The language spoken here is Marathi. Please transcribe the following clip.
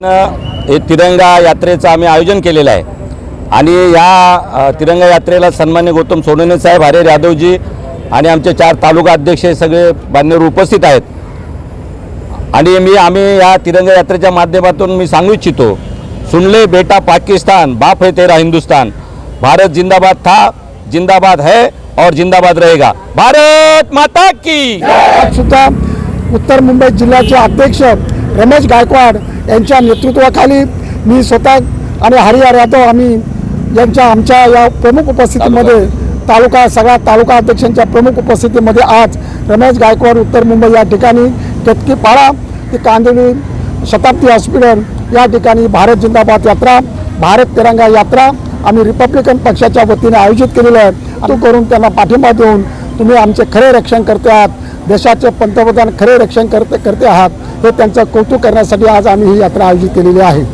हे तिरंगा यात्रेचं आम्ही आयोजन केलेलं आहे. आणि या तिरंगा यात्रेला सन्मान्य गौतम सोनवणे साहेब हरे यादवजी आणि आमचे चार तालुका अध्यक्ष हे सगळे मान्यवर उपस्थित आहेत. आणि मी आम्ही या तिरंगा यात्रेच्या माध्यमातून मी सांगू इच्छितो सुनले बेटा पाकिस्तान बाप है तेरा हिंदुस्तान भारत जिंदाबाद था जिंदाबाद है और जिंदाबाद रहेगा. भारत माता की! सुद्धा उत्तर मुंबई जिल्ह्याचे अध्यक्ष रमेश गायकवाड यांच्या नेतृत्वाखाली मी स्वतः आणि हरिहर यादव आम्ही यांच्या आमच्या या प्रमुख उपस्थितीमध्ये तालुका सगळ्या तालुका अध्यक्षांच्या प्रमुख उपस्थितीमध्ये आज रमेश गायकवाड उत्तर मुंबई या ठिकाणी केतकी पाळा ते कांदिवली शताब्दी हॉस्पिटल या ठिकाणी भारत जिंदाबाद यात्रा भारत तिरंगा यात्रा आम्ही रिपब्लिकन पक्षाच्या वतीने आयोजित केलेलं आहे. तो करून त्यांना पाठिंबा देऊन तुम्ही आमचे खरे रक्षण करते आहात देशाचे पंतप्रधान खरे रक्षण करते करते आहात हे त्यांचं कौतुक करण्यासाठी आज आम्ही ही यात्रा आयोजित केलेली आहे.